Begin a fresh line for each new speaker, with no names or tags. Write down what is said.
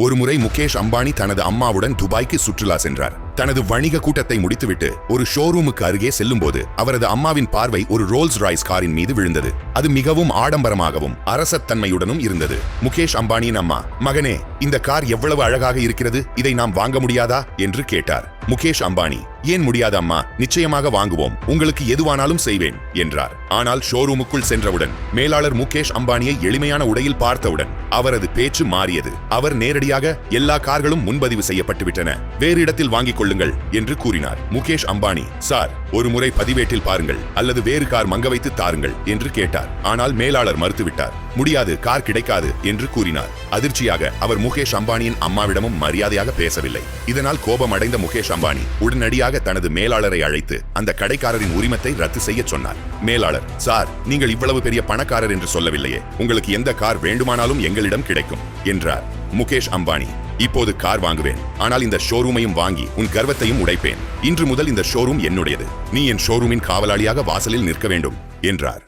ஒருமுறை முகேஷ் அம்பானி தனது அம்மாவுடன் துபாய்க்கு சுற்றுலா சென்றார். தனது வணிக கூட்டத்தை முடித்துவிட்டு ஒரு ஷோரூமுக்கு அருகே செல்லும்போது அவரது அம்மாவின் பார்வை ஒரு ரோல்ஸ் ராய்ஸ் காரின் மீது விழுந்தது. அது மிகவும் ஆடம்பரமாகவும் அரசத்தன்மையுடனும் இருந்தது. முகேஷ் அம்பானியின் அம்மா மகனே இந்த கார் எவ்வளவு அழகாக இருக்கிறது? இதை நாம் வாங்க முடியாதா? என்று கேட்டார். முகேஷ் அம்பானி ஏன் முடியாது அம்மா? நிச்சயமாக வாங்குவோம். உங்களுக்கு எதுவானாலும் செய்வேன் என்றார். ஆனால் ஷோரூமுக்குள் சென்றவுடன் மேலாளர் முகேஷ் அம்பானியை எளிமையான உடையில் பார்த்தவுடன் அவரது பேச்சு மாறியது. அவர் நேரடியாக எல்லா கார்களும் முன்பதிவு செய்யப்பட்டுவிட்டன. வேறு இடத்தில் வாங்கிக் கொள்ளுங்கள் என்று கூறினார். முகேஷ் அம்பானி சார் ஒரு முறை பதிவேட்டில் பாருங்கள் அல்லது வேறு கார் மங்க வைத்து தாருங்கள் என்று கேட்டார். ஆனால் மேலாளர் மறுத்துவிட்டார். முடியாது கார் கிடைக்காது என்று கூறினார். அதிர்ச்சியாக அவர் முகேஷ் அம்பானியின் அம்மாவிடமும் மரியாதையாக பேசவில்லை. இதனால் கோபம் அடைந்த முகேஷ் அம்பானி உடனடியாக உடனடியாக தனது மேலாளரை அழைத்து அந்த கடைக்காரரின் உரிமத்தை ரத்து செய்ய சொன்னார். மேலாளர் சார் நீங்கள் இவ்வளவு பெரிய பணக்காரர் என்று சொல்லவில்லையே. உங்களுக்கு எந்த கார் வேண்டுமானாலும் எங்களிடம் கிடைக்கும் என்றார். முகேஷ் அம்பானி இப்போது கார் வாங்குவேன். ஆனால் இந்த ஷோரூமையும் வாங்கி உன் கர்வத்தையும் உடைப்பேன். இன்று முதல் இந்த ஷோரூம் என்னுடையது. நீ என் ஷோரூமின் காவலாளியாக வாசலில் நிற்க வேண்டும் என்றார்.